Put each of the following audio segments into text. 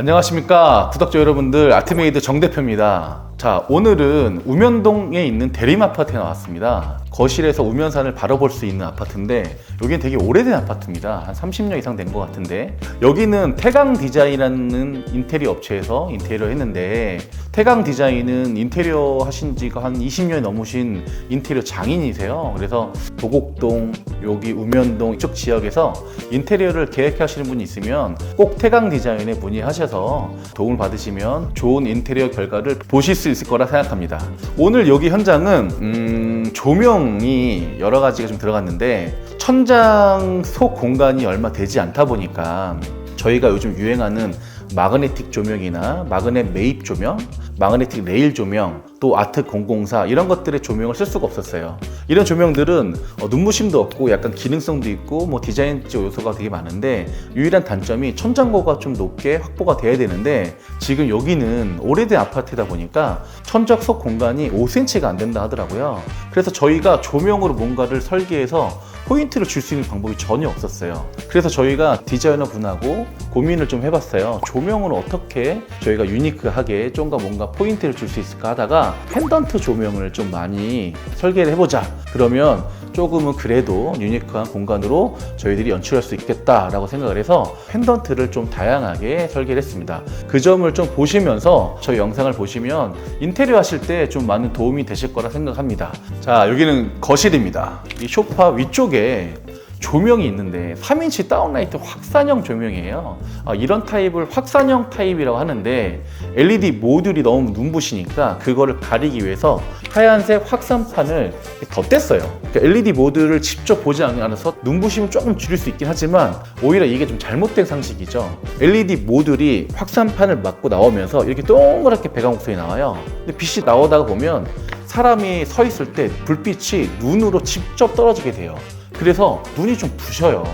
안녕하십니까 구독자 여러분들 아트메이드 정 대표입니다 자 오늘은 우면동에 있는 대림 아파트에 나왔습니다. 거실에서 우면산을 바라볼 수 있는 아파트인데 여기는 되게 오래된 아파트입니다. 한 30년 이상 된 것 같은데 여기는 태강 디자인이라는 인테리어 업체에서 인테리어 했는데 태강 디자인은 인테리어 하신 지가 한 20년이 넘으신 인테리어 장인이세요. 그래서 도곡동 여기 우면동 이쪽 지역에서 인테리어를 계획하시는 분이 있으면 꼭 태강 디자인에 문의하셔서 도움을 받으시면 좋은 인테리어 결과를 보실 수 있을 거라 생각합니다. 오늘 여기 현장은 음, 조명이 여러 가지가 좀 들어갔는데 천장 속 공간이 얼마 되지 않다 보니까 저희가 요즘 유행하는 마그네틱 조명이나 마그넷 매입 조명, 마그네틱 레일 조명, 또 아트 004 이런 것들의 조명을 쓸 수가 없었어요. 이런 조명들은 어, 눈부심도 없고 약간 기능성도 있고 뭐 디자인적 요소가 되게 많은데 유일한 단점이 천장고가 좀 높게 확보가 돼야 되는데 지금 여기는 오래된 아파트다 보니까 천적 속 공간이 5cm가 안 된다 하더라고요. 그래서 저희가 조명으로 뭔가를 설계해서 포인트를 줄 수 있는 방법이 전혀 없었어요. 그래서 저희가 디자이너 분하고 고민을 좀 해봤어요. 조명을 어떻게 저희가 유니크하게 좀더 뭔가 포인트를 줄 수 있을까 하다가 펜던트 조명을 좀 많이 설계를 해보자. 그러면 조금은 그래도 유니크한 공간으로 저희들이 연출할 수 있겠다라고 생각을 해서 펜던트를 좀 다양하게 설계를 했습니다. 그 점을 좀 보시면서 저희 영상을 보시면 인테리어 하실 때 좀 많은 도움이 되실 거라 생각합니다. 자, 여기는 거실입니다. 이 소파 위쪽에 조명이 있는데 3인치 다운라이트 확산형 조명이에요. 아, 이런 타입을 확산형 타입이라고 하는데 LED 모듈이 너무 눈부시니까 그거를 가리기 위해서 하얀색 확산판을 덧댔어요. 그러니까 LED 모듈을 직접 보지 않아서 눈부심을 조금 줄일 수 있긴 하지만 오히려 이게 좀 잘못된 상식이죠. LED 모듈이 확산판을 맞고 나오면서 이렇게 동그랗게 배경 곡선이 나와요. 근데 빛이 나오다가 보면 사람이 서 있을 때 불빛이 눈으로 직접 떨어지게 돼요. 그래서 눈이 좀 부셔요.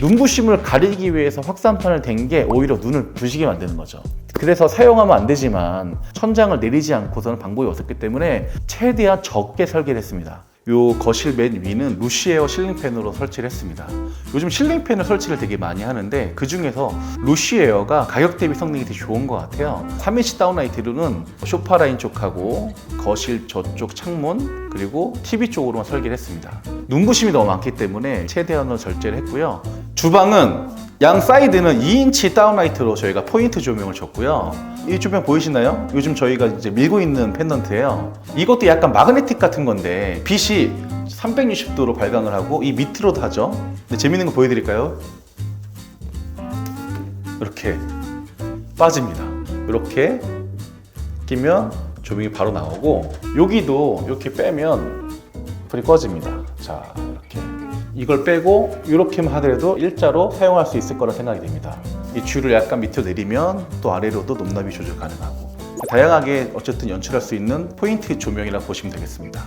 눈부심을 가리기 위해서 확산판을 댄 게 오히려 눈을 부시게 만드는 거죠. 그래서 사용하면 안 되지만 천장을 내리지 않고서는 방법이 없었기 때문에 최대한 적게 설계를 했습니다. 요 거실 맨 위는 루시에어 실링팬으로 설치를 했습니다. 요즘 실링팬을 설치를 되게 많이 하는데 그 중에서 루시에어가 가격 대비 성능이 되게 좋은 것 같아요. 3인치 다운라이트로는 소파 라인 쪽하고 거실 저쪽 창문 그리고 TV 쪽으로만 설계를 했습니다. 눈부심이 너무 많기 때문에 최대한으로 절제를 했고요. 주방은 양 사이드는 2인치 다운라이트로 저희가 포인트 조명을 줬고요. 이 조명 보이시나요? 요즘 저희가 이제 밀고 있는 펜던트예요. 이것도 약간 마그네틱 같은 건데 빛이 360도로 발광을 하고 이 밑으로 다죠. 근데 재밌는 거 보여드릴까요? 이렇게 빠집니다. 이렇게 끼면 조명이 바로 나오고 여기도 이렇게 빼면 불이 꺼집니다. 자 이걸 빼고 이렇게만 하더라도 일자로 사용할 수 있을 거라 생각이 됩니다. 이 줄을 약간 밑으로 내리면 또 아래로도 높낮이 조절 가능하고 다양하게 어쨌든 연출할 수 있는 포인트 조명이라고 보시면 되겠습니다.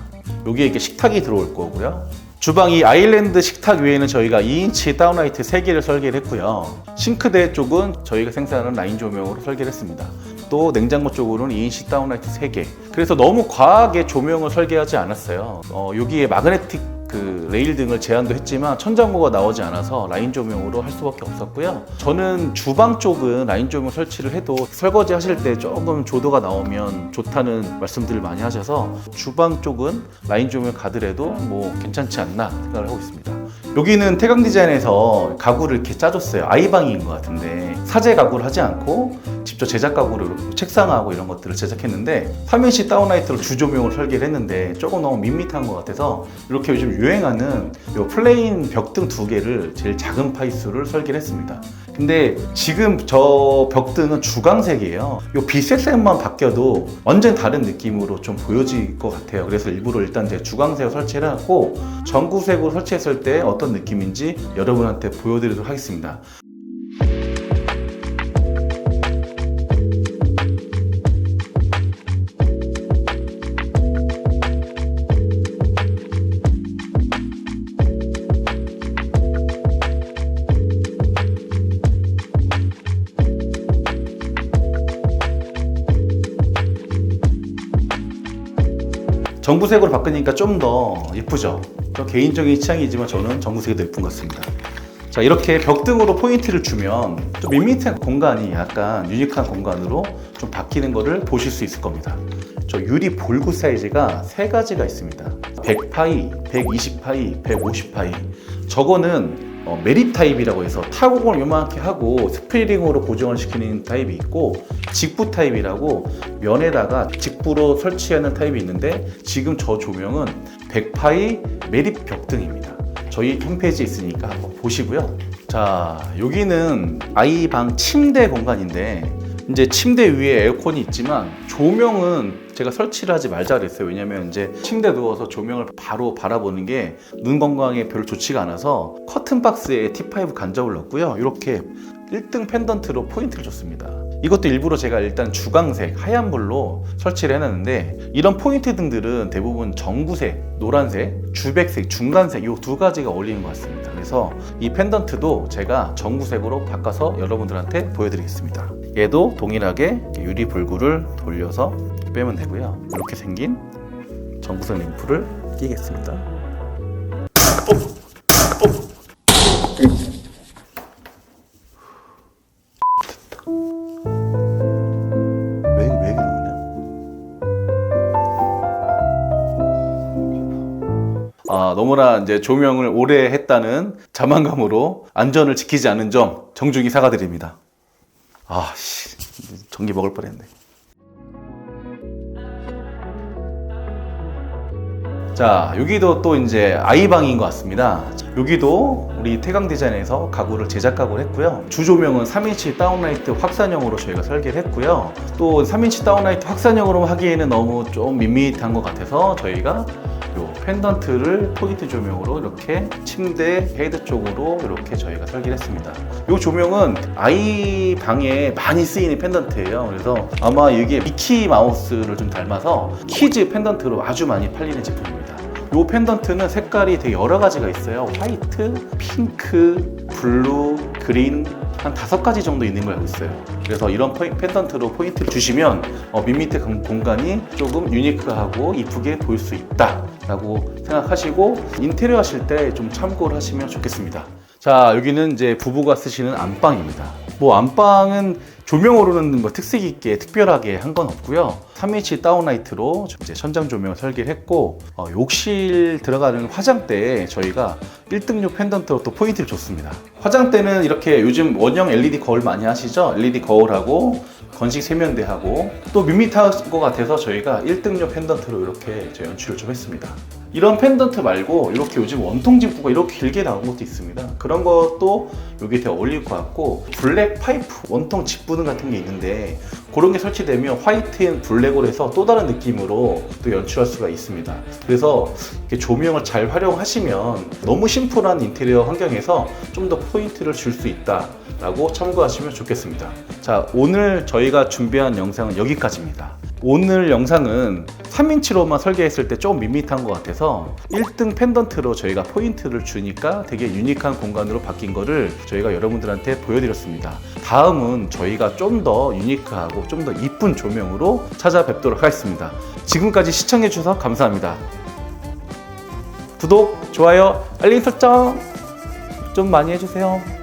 여기에 이렇게 식탁이 들어올 거고요. 주방 이 아일랜드 식탁 위에는 저희가 2인치 다운라이트 3개를 설계를 했고요. 싱크대 쪽은 저희가 생산하는 라인 조명으로 설계를 했습니다. 또 냉장고 쪽으로는 2인치 다운라이트 3개. 그래서 너무 과하게 조명을 설계하지 않았어요. 어, 여기에 마그네틱 그 레일 등을 제한도 했지만 천장고가 나오지 않아서 라인 조명으로 할 수밖에 없었고요. 저는 주방 쪽은 라인 조명 설치를 해도 설거지 하실 때 조금 조도가 나오면 좋다는 말씀들을 많이 하셔서 주방 쪽은 라인 조명 가더라도 뭐 괜찮지 않나 생각을 하고 있습니다. 여기는 태강 디자인에서 가구를 이렇게 짜줬어요. 아이방인 것 같은데 사제 가구를 하지 않고 직접 제작 가구로 이렇게 책상하고 이런 것들을 제작했는데 3인치 다운라이트로 주조명을 설계를 했는데 조금 너무 밋밋한 것 같아서 이렇게 요즘 유행하는 요 플레인 벽등 두 개를 제일 작은 파이수를 설계를 했습니다. 근데 지금 저 벽등은 주광색이에요. 요 빛색색만 바뀌어도 완전 다른 느낌으로 좀 보여질 것 같아요. 그래서 일부러 일단 제가 주광색을 설치를 하고 전구색으로 설치했을 때 어떤 느낌인지 여러분한테 보여드리도록 하겠습니다. 정부색으로 바꾸니까 좀 더 예쁘죠. 저 개인적인 취향이지만 저는 정부색이 더 예쁜 것 같습니다. 자 이렇게 벽등으로 포인트를 주면 좀 밋밋한 공간이 약간 유니크한 공간으로 좀 바뀌는 것을 보실 수 있을 겁니다. 저 유리 볼구 사이즈가 세 가지가 있습니다. 100파이, 120파이, 150파이. 저거는 어, 메립 타입이라고 해서 타공을 요만하게 하고 스프링으로 고정을 시키는 타입이 있고 직부 타입이라고 면에다가 직부로 설치하는 타입이 있는데 지금 저 조명은 100파이 메립 벽등입니다. 저희 홈페이지에 있으니까 한번 보시고요. 자, 여기는 아이 방 침대 공간인데 이제 침대 위에 에어컨이 있지만 조명은 제가 설치를 하지 말자 그랬어요. 왜냐면 이제 침대 누워서 조명을 바로 바라보는 게 눈 건강에 별로 좋지가 않아서 커튼 박스에 T5 간접을 넣고요. 이렇게 1등 펜던트로 포인트를 줬습니다. 이것도 일부러 제가 일단 주광색, 하얀 불로 설치를 해놨는데 이런 포인트 등들은 대부분 전구색, 노란색, 주백색, 중간색 이 두 가지가 어울리는 것 같습니다. 그래서 이 펜던트도 제가 전구색으로 바꿔서 여러분들한테 보여드리겠습니다. 얘도 동일하게 유리 불구를 돌려서 빼면 되고요. 이렇게 생긴 전구색 램프를 끼겠습니다. 왜, 아, 너무나 이제 조명을 오래 했다는 자만감으로 안전을 지키지 않은 점 정중히 사과드립니다. 아, 씨. 전기 먹을 뻔했네. 자, 여기도 또 이제 아이방인 것 같습니다. 여기도 우리 태강 디자인에서 가구를 제작 가구를 했고요. 주조명은 3인치 다운라이트 확산형으로 저희가 설계를 했고요. 또 3인치 다운라이트 확산형으로 하기에는 너무 좀 밋밋한 것 같아서 저희가 요 펜던트를 포인트 조명으로 이렇게 침대 헤드 쪽으로 이렇게 저희가 설계를 했습니다. 요 조명은 아이 방에 많이 쓰이는 펜던트예요. 그래서 아마 이게 미키 마우스를 좀 닮아서 키즈 펜던트로 아주 많이 팔리는 제품입니다. 요 펜던트는 색깔이 되게 여러 가지가 있어요. 화이트, 핑크, 블루, 그린 한 다섯 가지 정도 있는 걸 알고 있어요. 그래서 이런 포인- 펜던트로 포인트를 주시면 어, 공- 공간이 조금 유니크하고 이쁘게 보일 수 있다 라고 생각하시고 인테리어 하실 때 좀 참고를 하시면 좋겠습니다. 자 여기는 이제 부부가 쓰시는 안방입니다. 뭐 안방은 조명으로는 뭐 특색 있게 특별하게 한 건 없고요. 3인치 다운라이트로 이제 천장 조명 설계를 했고 어, 욕실 들어가는 화장대에 저희가 1등용 펜던트로 또 포인트를 줬습니다. 화장대는 이렇게 요즘 원형 LED 거울 많이 하시죠? LED 거울하고 건식 세면대하고 또 밋밋한 것 같아서 저희가 1등용 펜던트로 이렇게 저 연출을 좀 했습니다. 이런 펜던트 말고 이렇게 요즘 원통 직구가 이렇게 길게 나온 것도 있습니다. 그런 것도 여기 되게 어울릴 것 같고 블랙 파이프 원통 직부등 같은 게 있는데 그런 게 설치되면 화이트 앤 블랙으로 해서 또 다른 느낌으로 또 연출할 수가 있습니다. 그래서 조명을 잘 활용하시면 너무 심플한 인테리어 환경에서 좀 더 포인트를 줄 수 있다라고 참고하시면 좋겠습니다. 자, 오늘 저희가 준비한 영상은 여기까지입니다. 오늘 영상은 3인치로만 설계했을 때 좀 밋밋한 것 같아서 1등 펜던트로 저희가 포인트를 주니까 되게 유니크한 공간으로 바뀐 거를 저희가 여러분들한테 보여드렸습니다. 다음은 저희가 좀 더 유니크하고 좀 더 이쁜 조명으로 찾아뵙도록 하겠습니다. 지금까지 시청해주셔서 감사합니다. 구독, 좋아요, 알림 설정 좀 많이 해주세요.